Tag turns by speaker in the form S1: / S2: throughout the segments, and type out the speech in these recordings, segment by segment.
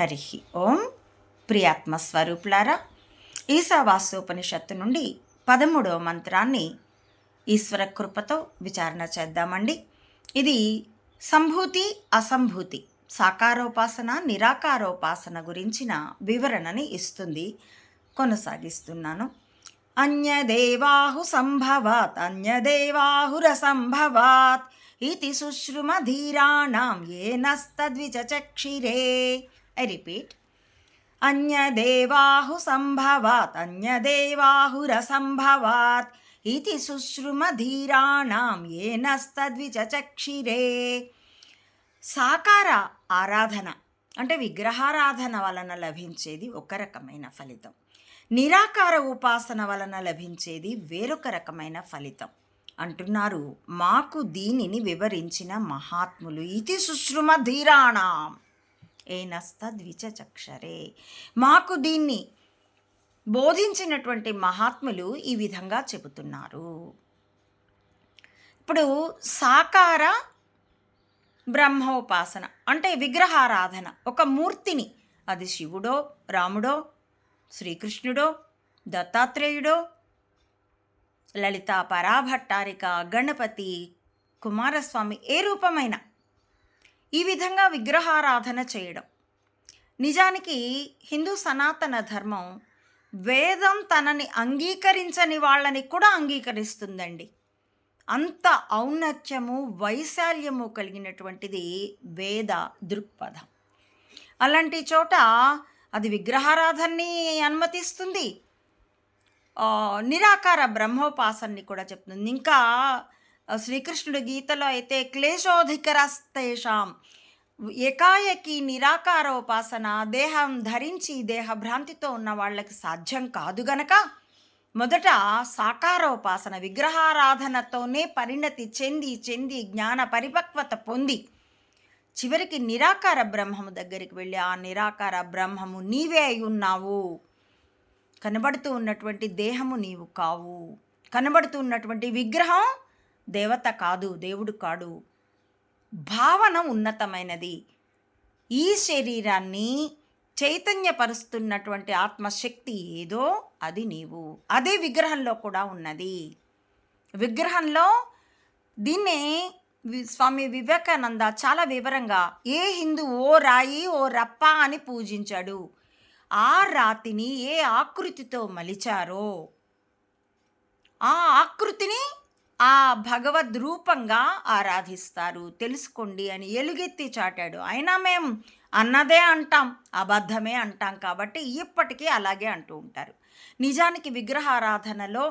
S1: హరి ఓం. ప్రియాత్మ స్వరూపులారా ఈశావాస్యోపనిషత్తు నుండి పదమూడవ మంత్రాన్ని ఈశ్వర కృపతో విచారణ చేద్దామండి. ఇది సంభూతి అసంభూతి సాకారోపాసన నిరాకారోపాసన గురించిన వివరణని ఇస్తుంది. కొనసాగిస్తున్నాను. అన్యదేవాహు సంభవాత్ అన్యదేవాహురసంభవాత్ ఇది శుశ్రుమధీరాణం ఏనస్తద్విచచక్షిరే ఐ రిపీట్ అన్యదేవాహు సంభవాత్ అన్యదేవాహురసంభవాత్ ఇది శుశ్రుమధీరాణం ఏనస్తద్విచచక్షిరే సాకార ఆరాధన అంటే విగ్రహారాధన వలన లభించేది ఒక రకమైన ఫలితం. నిరాకార ఉపాసన వలన లభించేది వేరొక రకమైన ఫలితం. అంటున్నారు మాకు దీనిని వివరించిన మహాత్ములు ఇది సుశ్రుమ ధీరాణం ఏనస్తద్విచచక్షరే మాకు దీన్ని బోధించినటువంటి మహాత్ములు ఈ విధంగా చెబుతున్నారు. ఇప్పుడు సాకార బ్రహ్మోపాసన అంటే విగ్రహారాధన ఒక మూర్తిని అది శివుడో రాముడో శ్రీకృష్ణుడో దత్తాత్రేయుడో లలిత పరాభట్టారిక గణపతి కుమారస్వామి ఏ రూపమైన ఈ విధంగా విగ్రహారాధన చేయడం. నిజానికి హిందూ సనాతన ధర్మం వేదం తనని అంగీకరించని వాళ్ళని కూడా అంగీకరిస్తుందండి. అంత ఔన్నత్యము వైశాల్యము కలిగినటువంటిది వేద దృక్పథం. అలాంటి చోట అది విగ్రహారాధనని అనుమతిస్తుంది. నిరాకార బ్రహ్మోపాసనని కూడా చెప్తుంది. ఇంకా శ్రీకృష్ణుడు గీతలో అయితే క్లేశోధికరస్తేషాం ఏకాయకి నిరాకారోపాసన దేహం ధరించి దేహభ్రాంతితో ఉన్న వాళ్ళకి సాధ్యం కాదు గనక మొదట సాకారోపాసన విగ్రహారాధనతోనే పరిణతి చెంది చెంది జ్ఞాన పరిపక్వత పొంది చివరికి నిరాకార బ్రహ్మము దగ్గరికి వెళ్ళి ఆ నిరాకార బ్రహ్మము నీవే అయి ఉన్నావు. కనబడుతూ ఉన్నటువంటి దేహము నీవు కావు. కనబడుతూ ఉన్నటువంటి విగ్రహం దేవత కాదు దేవుడు కాడు. భావన ఉన్నతమైనది. ఈ శరీరాన్ని చైతన్యపరుస్తున్నటువంటి ఆత్మశక్తి ఏదో అది నీవు. అదే విగ్రహంలో కూడా ఉన్నది. విగ్రహంలో దీన్నే స్వామి వివేకానంద చాలా వివరంగా ఏ హిందూ ఓ రాయి ఓ రప్ప అని పూజించాడు. ఆ రాతిని ఏ ఆకృతితో మలిచారో ఆ ఆకృతిని ఆ భగవద్ రూపంగా ఆరాధిస్తారు. తెలుసుకోండి అని ఎలుగెత్తి చాటాడు. అయినా మేము అన్నదే అంటాం అబద్ధమే అంటాం కాబట్టి ఇప్పటికీ అలాగే అంటూ ఉంటారు. నిజానికి విగ్రహారాధనలో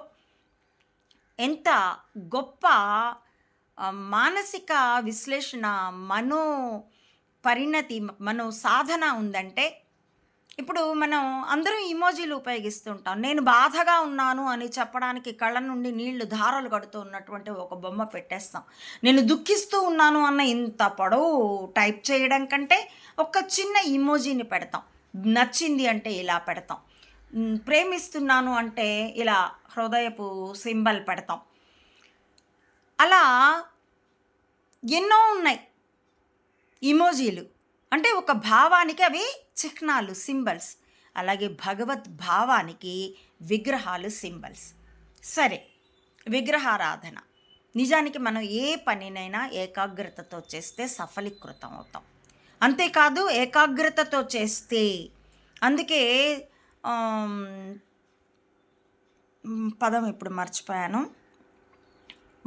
S1: ఎంత గొప్ప మానసిక విశ్లేషణ మనో పరిణతి మనో సాధన ఉందంటే ఇప్పుడు మనం అందరం ఇమోజీలు ఉపయోగిస్తుంటాం. నేను బాధగా ఉన్నాను అని చెప్పడానికి కళ్ళ నుండి నీళ్ళు ధారలు కడుతూ ఉన్నటువంటి ఒక బొమ్మ పెట్టేస్తాం. నేను దుఃఖిస్తూ ఉన్నాను అన్న ఇంత పొడవు టైప్ చేయడం కంటే ఒక చిన్న ఇమోజీని పెడతాం. నచ్చింది అంటే ఇలా పెడతాం. ప్రేమిస్తున్నాను అంటే ఇలా హృదయపు సింబల్ పెడతాం. అలా ఎన్నో ఉన్నాయి. ఇమోజీలు అంటే ఒక భావానికి అవి చిహ్నాలు సింబల్స్. అలాగే భగవత్ భావానికి విగ్రహాలు సింబల్స్. సరే విగ్రహారాధన. నిజానికి మనం ఏ పనినైనా ఏకాగ్రతతో చేస్తే సఫలీకృతం అవుతాం. అంతేకాదు ఏకాగ్రతతో చేస్తే అందుకే పదం ఇప్పుడు మర్చిపోయాను.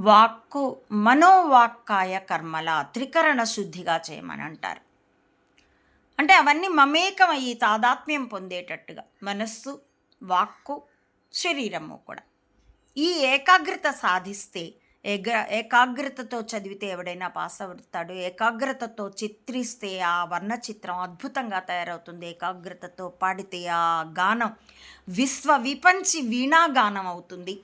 S1: వాక్కు మనోవాక్కాయ కర్మల త్రికరణ శుద్ధిగా చేయమని అంటారు. అంటే అవన్నీ మమేకమయ్యి తాదాత్మ్యం పొందేటట్టుగా. మనస్సు వాక్కు శరీరము కూడా. ఈ ఏకాగ్రత సాధిస్తే ఏగ్ర ఏకాగ్రతతో చదివితే ఎవడైనా పాస్ అవుతాడు ఏకాగ్రతతో చిత్రిస్తే ఆ వర్ణ చిత్రం అద్భుతంగా తయారవుతుంది ఏకాగ్రతతో పాడితే ఆ గానం విశ్వ విపంచి వీణా గానం అవుతుంది.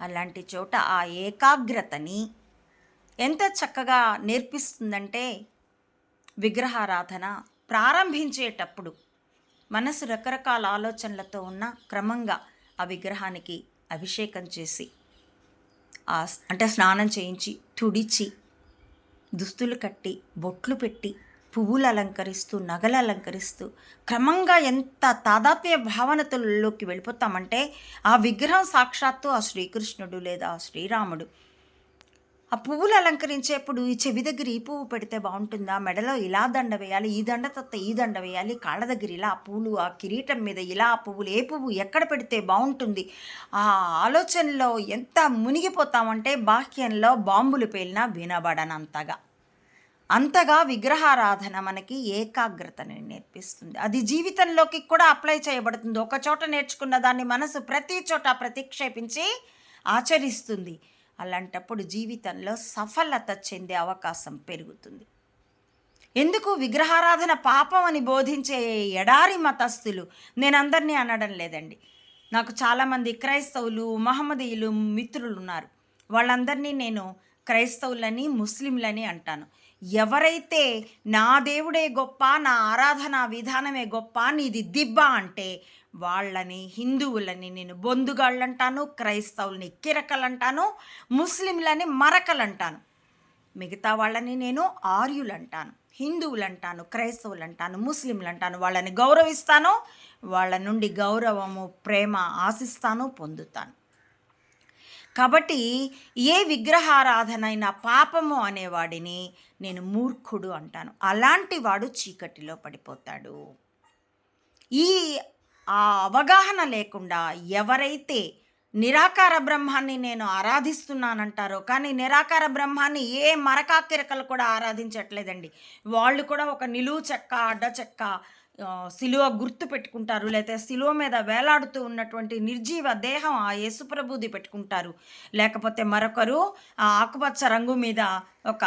S1: అలాంటి చోట ఆ ఏకాగ్రతని ఎంత చక్కగా నేర్పిస్తుందంటే విగ్రహారాధన ప్రారంభించేటప్పుడు మనసు రకరకాల ఆలోచనలతో ఉన్న క్రమంగా ఆ విగ్రహానికి అభిషేకం చేసి అంటే స్నానం చేయించి తుడిచి దుస్తులు కట్టి బొట్లు పెట్టి పువ్వులు అలంకరిస్తూ నగలు అలంకరిస్తూ క్రమంగా ఎంత తాదాత్మ్య భావనతల్లోకి వెళ్ళిపోతామంటే ఆ విగ్రహం సాక్షాత్తు ఆ శ్రీకృష్ణుడు లేదా ఆ శ్రీరాముడు ఆ పువ్వులు అలంకరించేప్పుడు ఈ చెవి దగ్గర ఈ పువ్వు పెడితే బాగుంటుందా? మెడలో ఇలా దండ వేయాలి ఈ దండ తత్త ఈ దండ వేయాలి కాళ్ళ దగ్గర ఇలా ఆ ఆ కిరీటం మీద ఇలా ఆ పువ్వులు ఏ పువ్వు ఎక్కడ పెడితే బాగుంటుంది? ఆ ఆలోచనలో ఎంత మునిగిపోతామంటే బాహ్యంలో బాంబులు పేలినా వినబడనంతగా. అంతగా విగ్రహారాధన మనకి ఏకాగ్రతని నేర్పిస్తుంది. అది జీవితంలోకి కూడా అప్లై చేయబడుతుంది. ఒక చోట నేర్చుకున్న దాన్ని మనసు ప్రతి చోట ప్రతిక్షేపించి ఆచరిస్తుంది. అలాంటప్పుడు జీవితంలో సఫలత చెందే అవకాశం పెరుగుతుంది. ఎందుకు విగ్రహారాధన పాపం అని బోధించే ఎడారి మతస్థులు? నేను అందరినీ అనడం లేదండి. నాకు చాలామంది క్రైస్తవులు మహమ్మదీయులు మిత్రులు ఉన్నారు. వాళ్ళందరినీ నేను క్రైస్తవులని ముస్లింలని అంటాను. ఎవరైతే నా దేవుడే గొప్ప నా ఆరాధన విధానమే గొప్ప నీది దిబ్బ అంటే వాళ్ళని హిందువులని నేను బొందుగాళ్ళు అంటాను క్రైస్తవుల్ని కిరకలంటాను ముస్లింలని మరకలంటాను. మిగతా వాళ్ళని నేను ఆర్యులంటాను హిందువులంటాను హిందువులు అంటాను క్రైస్తవులు అంటాను ముస్లింలు అంటాను వాళ్ళని గౌరవిస్తాను వాళ్ళ నుండి గౌరవము ప్రేమ ఆశిస్తాను పొందుతాను. కాబట్టి ఏ విగ్రహారాధన అయినా పాపము అనేవాడిని నేను మూర్ఖుడు అంటాను. అలాంటి వాడు చీకటిలో పడిపోతాడు. ఈ ఆ అవగాహన లేకుండా ఎవరైతే నిరాకార బ్రహ్మాన్ని నేను ఆరాధిస్తున్నానంటారో కానీ నిరాకార బ్రహ్మాన్ని ఏ మరకాకిరకలు కూడా ఆరాధించట్లేదండి. వాళ్ళు కూడా ఒక నిలువు చెక్క అడ్డ చెక్క సిలువ గుర్తు పెట్టుకుంటారు లేకపోతే సిలువ మీద వేలాడుతూ ఉన్నటువంటి నిర్జీవ దేహం ఆ యేసుప్రభుది పెట్టుకుంటారు. లేకపోతే మరొకరు ఆ ఆకుపచ్చ రంగు మీద ఒక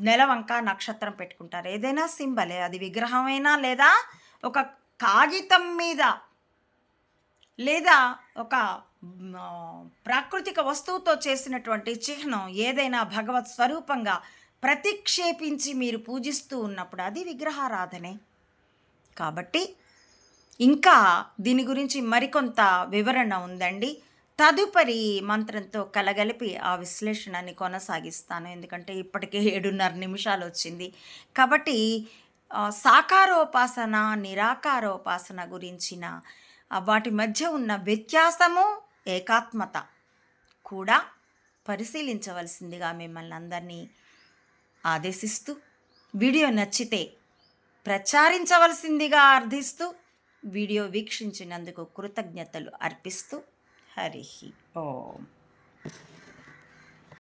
S1: నెలవంక నక్షత్రం పెట్టుకుంటారు. ఏదైనా సింబలే అది విగ్రహమైనా లేదా ఒక కాగితం మీద లేదా ఒక ప్రాకృతిక వస్తువుతో చేసినటువంటి చిహ్నం ఏదైనా భగవత్ స్వరూపంగా ప్రతిక్షేపించి మీరు పూజిస్తూ ఉన్నప్పుడు అది విగ్రహారాధనే. కాబట్టి ఇంకా దీని గురించి మరికొంత వివరణ ఉందండి. తదుపరి మంత్రంతో కలగలిపి ఆ విశ్లేషణని కొనసాగిస్తాను. ఎందుకంటే ఇప్పటికే ఏడున్నర నిమిషాలు వచ్చింది. కాబట్టి సాకారోపాసన నిరాకారోపాసన గురించిన వాటి మధ్య ఉన్న వ్యత్యాసము ఏకాత్మత కూడా పరిశీలించవలసిందిగా మిమ్మల్ని అందరినీ ఆదేశిస్తూ వీడియో నచ్చితే ప్రచారించవలసిందిగా అర్థిస్తూ వీడియో వీక్షించినందుకు కృతజ్ఞతలు అర్పిస్తూ హరి ఓం.